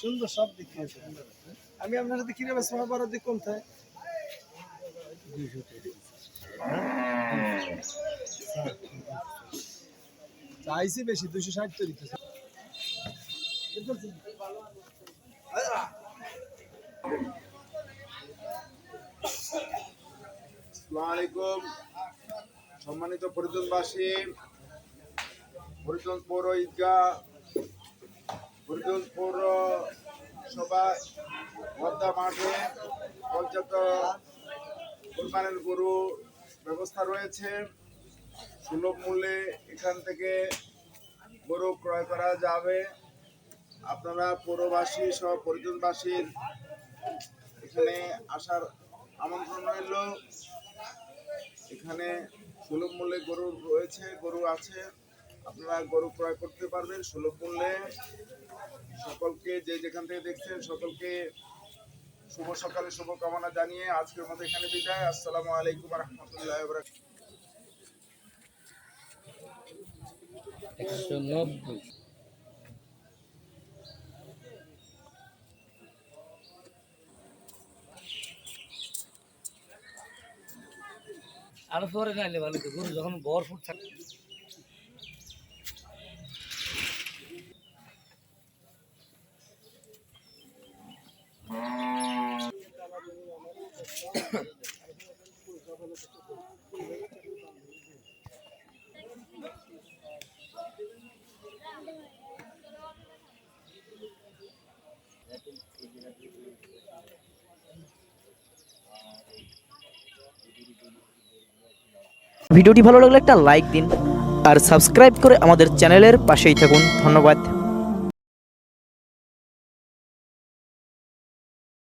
সুন্দর সব দিক থেকে আমি আপনার সাথে কীভাবে দিক থাকে চাইছি বেশি দুশো ষাট তো দিতেছে আলাইকুম সম্মানিত পরিজনবাসী পরিজন পৌর ঈদগাহ পরিজন পৌর সভা পদ্মা মাঠে পর্যাপ্ত কোরবানের গরু ব্যবস্থা রয়েছে। সুলভ মূল্যে এখান থেকে গরু ক্রয় করা যাবে। আপনারা পৌরবাসী সহ পরিজনবাসীর এখানে আসার আমন্ত্রণ রইল। এখানে সুলভ মূল্যে গরু রয়েছে, গরু আছে। আপনারা গরু ক্রয় করতে পারবেন সুলভ মূল্যে। সকলকে যে যেখান থেকে দেখছেন, সকলকে শুভ সকালে শুভকামনা জানিয়ে আজকের মতো এখানে বিদায়। আসসালামু আলাইকুম রহমতুল্লাহ একশো আরও পরে নাইলে ভালো গরু যখন ভরপুর থাকে ভিডিওটি ভালো লাগলে একটা লাইক দিন আর সাবস্ক্রাইব করে আমাদের চ্যানেলের পাশেই থাকুন। ধন্যবাদ।